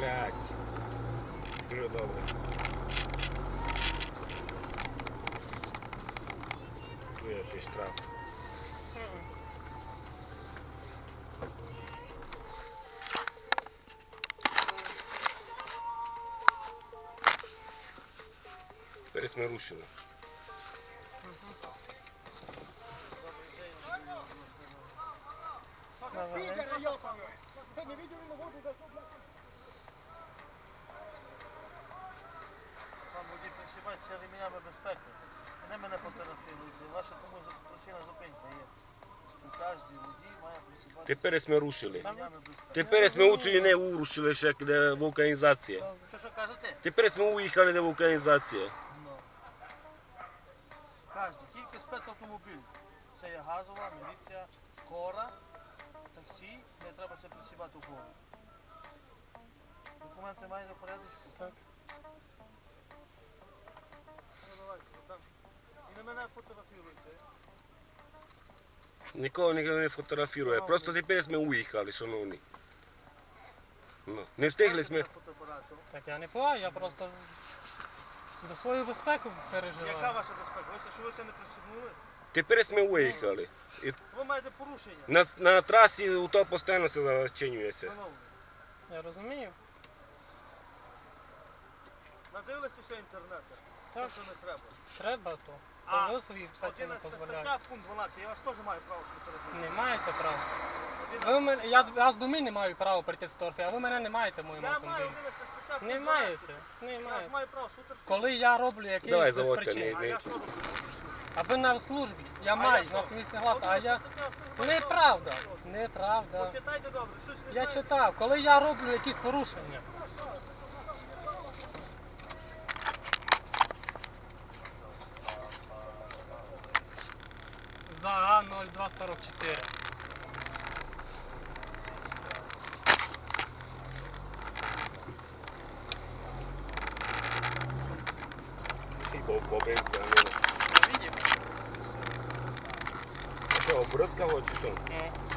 Так. Дуже добре. Tu є якийсь штраф. Перед ми рушили. Підера йопаний! Ти не видів на воду за що, блядь? Там водій присібається ремнями безпеки. Вони мене фотографують. Ваша тому причина зупинка є. У водій має присібати Тепер ми рушили. Тепер ми у не урушили ще де вулканізація. Що що кажете? Тепер ми уїхали де вулканізація. Ну. Кожен, тільки спецавтомобіль. Це є газова, міліція, кора, таксі, не треба це присібати в гору. Документи маєте в порядочку? Так. Нікого не фотографує. Просто тепер ми уїхали, шановні. Ну, не встигли ми. Так я не пою, я просто за свою безпеку Яка ваша безпека? Ви що ви це не присягнули? Тепер ми виїхали. І Ви маєте порушення. на, на трасі у то постійно все зачинюється. Шановні. Я розумію. Надивилися інтернету? Так. Що не треба. Треба то. А, То ви свої всякі не 11 дозволяєте. стаття, пункт 12, я вас теж маю право фотографувати. Не маєте права. Ви в мене, я, я в домі не маю права прийти з торфі, а ви мене не маєте в моєму Я маю автомобілі. 11 стаття, Не пункт маєте, не Я ж маєте. маю право сутер. Коли я роблю якийсь Давай, без заводьте, причин. не- А я що роблю? А ви на службі, я А маю, я на що? свій глад, а я... Неправда, неправда. Почитайте добре, щось не Я знаєте? читав, коли я роблю якісь порушення. Traktor obcitera. Bo, bo więcej, ale... No widzimy. To obrotka chodzi tu. No.